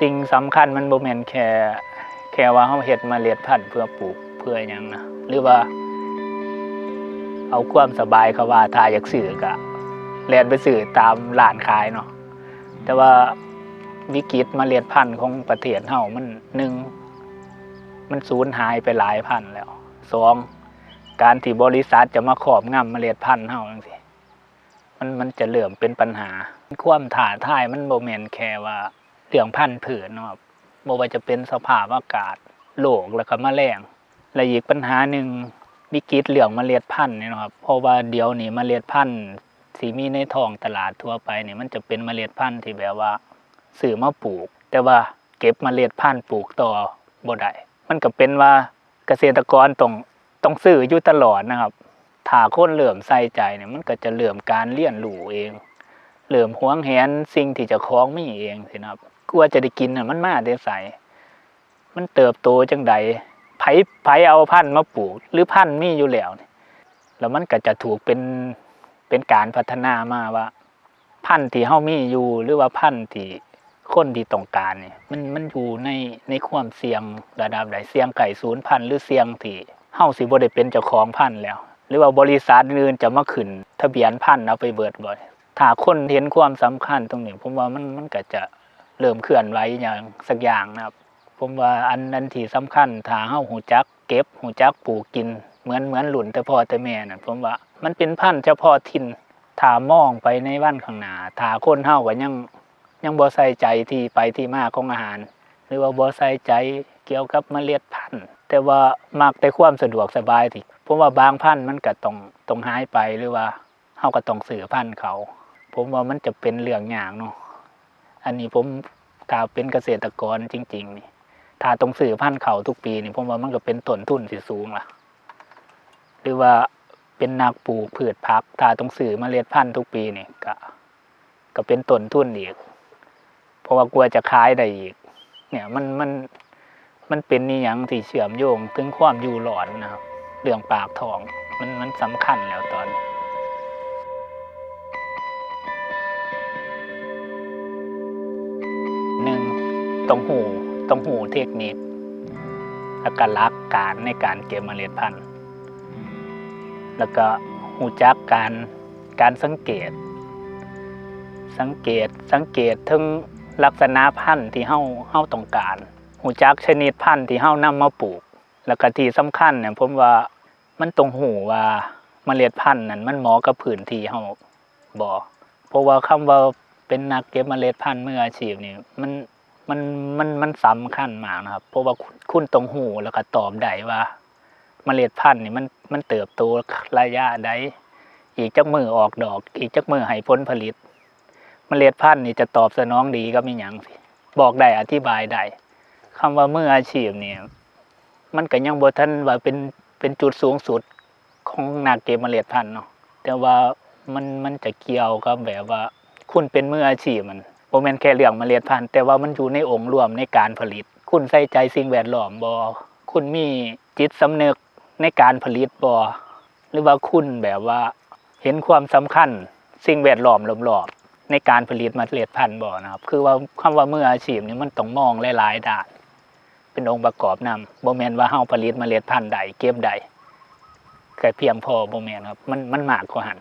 สิ่งสำคัญมันบ่แม่นแค่แค่ว่าเฮาเฮ็ดเมล็ดพันธุ์เพื่อปลูกเพื่อหยังนะหรือว่า เอาความสบายเขาว่าถ้าอยากซื้อก็แล่นไปซื้อตามร้านขายเนาะแต่ว่าวิกฤตเมล็ดพันธุ์ของประเทศเฮามันหนึ่งมันสูญหายไปหลายพันธุ์แล้วสองการที่บริษัทจะมาครอบงำเมล็ดพันธุ์เฮาจังซี่มันมันจะเริ่อมเป็นปัญหา ความท้าทายมันบ่แม่นแค่ว่า เรื่องพันธุ์พืชเนะครับบ่ว่าจะเป็นสภาพอากาศโลกแล้วก็มแมลงและอีกปัญหาหนึ่งวิกฤตเรื่องเมล็ดพันธุ์เนี่ยนะครับเพราะว่าเดี๋ยวนี้เมล็ดพันธุ์สีมีในท้องตลาดทั่วไปเนี่ยมันจะเป็นเมล็ดพันธุ์ที่แบบว่าซื้อมาปลูก แต่ว่าเก็บเมล็ดพันธุ์ปลูกต่อบ่ได้มันก็เป็นว่าเกษตรกรต้องต้องซื้ออยู่ตลอดนะครับถ้าคนเริ่อมใส่ใจเนี่ยมันก็จะเริ่อมการเรียนรู้เองเริ่อมหวงแหนสิ่งที่จะคล้องมีเองสินะครับ กลัวจะได้กินน่ะมันมาได้ใสมันเติบโตจังใดไผไผเอาพันธุ์มาปลูก หรือพันธุ์มีอยู่แล้วเนี่ยแล้วมันก็จะถูกเป็นเป็นการพัฒนามาว่า พันธุ์ที่เฮามีอยู่ หรือว่าพันธุ์ที่คนที่ต้องการเนี่ยมันมันอยู่ในในความเสี่ยงระดับใดเสี่ยงไก่ศูนย์พันธุ์หรือเสี่ยงที่เฮาสิบ่ได้เป็นเจ้าของพันธุ์แล้ว หรือว่าบริษัทอื่นจะมาขึ้น ทะเบียนพันธุ์เอาไปเบิดบ่ถ้าคนเห็นความสำคัญตรงนี้ผมว่ามันมันก็จะ เริ่มเคลื่อนไหวอย่างสักอย่างนะครับ ผมว่าอันนั้นที่สำคัญถ้าเฮาหูจัก เก็บหูจักปลูกกิน เหมือนเหมือนหลุนแต่พ่อแต่แม่น่ะผมว่ามันเป็นพันธุ์เฉพาะถิ่นถ้ามองไปในวันข้างหน้าถ้าคนเฮาก็ยังยังบ่ใส่ใจที่ไปที่มาของอาหาร หรือว่าบ่ใส่ใจเกี่ยวกับเมล็ดพันธุ์ แต่ว่ามักแต่ความสะดวกสบายที่ผมว่าบางพันธุ์มันก็ต้องต้องหายไปหรือว่าเฮาก็ต้องซื้อพันธุ์เขา ผมว่ามันจะเป็นเรื่องยากเนาะ อันนี้ผมกล่าวเป็นเกษตรกรจริง ๆ นี่ ถ้าต้องซื้อพันธุ์เขาทุกปีนี่ผมว่ามันก็เป็นต้นทุนสูงล่ะ หรือว่าเป็นนักปลูกพืชผักถ้าต้องซื้อเมล็ดพันธุ์ทุกปีนี่ก็ ก็เป็นต้นทุนอีก เพราะว่ากลัวจะขายได้อีก เนี่ยมันมันมันเป็นนี่ยังที่เชื่อมโยงถึงความอยู่หลอนนะครับ เรื่องปากท้อง มันมันสำคัญแล้วตอนนี้ ต้องหูต้องหูเทคนิคแล้วก็รักการในการเก็บเมล็ดพันธุ์แล้วก็หูจักการการสังเกต สังเกตสังเกตถึงลักษณะพันธุ์ที่เฮาเฮาต้องการหูจักชนิดพันธุ์ที่เฮานำมาปลูก แล้วก็ที่สำคัญเนี่ยผมว่ามันต้องหูว่าเมล็ดพันธุ์นั้นมันเหมาะกับพื้นที่เฮาบ่เพราะว่าคำว่าเป็นนักเก็บเมล็ดพันธุ์มืออาชีพนี่มัน มันมันมันสำคัญมากนะครับ เพราะว่าคุณต้องหูแล้วก็ตอบได้ว่าเมล็ดพันธุ์นี่มันมันเติบโตระยะใดอีกจักมือออกดอก อีกจักมือให้ผลผลิต เมล็ดพันธุ์นี่จะตอบสนองดีก็มีหยังสิบอกได้อธิบายได้คำว่ามืออาชีพเนี่ย มันก็ยังบ่ทันว่าเป็นเป็นจุดสูงสุดของนักเก็บเมล็ดพันธุ์เนาะแต่ว่ามันมันจะเกี่ยวกับแบบว่า คุณเป็นมืออาชีพมัน บ่แม่นแค่เรื่องเมล็ดพันธุ์แต่ว่ามันอยู่ในองค์รวมในการผลิต คุณใส่ใจสิ่งแวดล้อมบ่คุณมีจิตสำนึกในการผลิตบ่หรือว่าคุณแบบว่าเห็นความสำคัญสิ่งแวดล้อมรอบๆในการผลิตมเมล็ดพันธุ์บ่นะครับ คือว่าคำว่าเมืออาชีพนี่มันต้องมองหลายๆด้านเป็นองค์ประกอบนำบ่แม่นว่าเฮาผลิตมเมล็ดพันธุ์ใดเก็บใดแค่เพียงพอบ่แม่นครับมันมันมากกว่าหัน